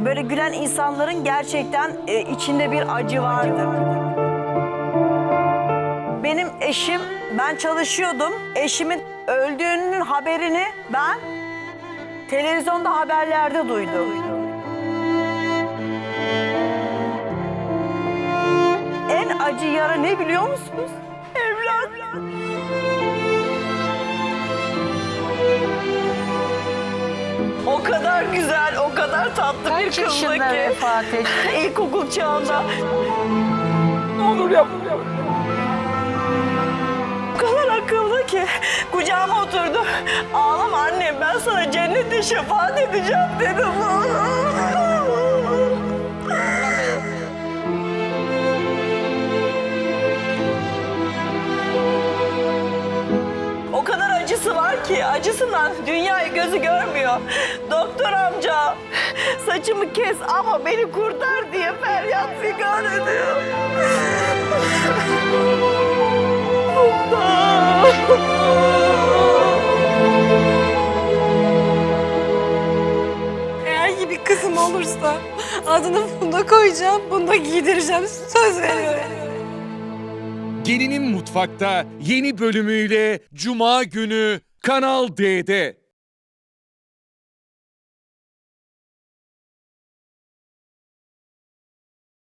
Böyle gülen insanların gerçekten e, içinde bir acı vardır. Benim eşim, ben çalışıyordum. Eşimin öldüğünün haberini ben televizyonda haberlerde duydum. En acı yara ne biliyor musunuz? Evlat. O kadar tatlı bir Kaç kızdı yaşında ki. vefat etti? İlkokul çağında. Ne olur yapma. O kadar akıllı ki kucağıma oturdu. Ağlama annem ben sana cennette şefaat edeceğim dedim. O kadar acısı var ki acısından dünyayı gözü görmüyor. Doktor amca saçımı kes ama beni kurtar diye feryat figan ediyor. Eğer ki bir kızım olursa adını Funda koyacağım, bunu da giydireceğim. Söz veriyorum. Gelinin Mutfak'ta yeni bölümüyle Cuma günü Kanal D'de.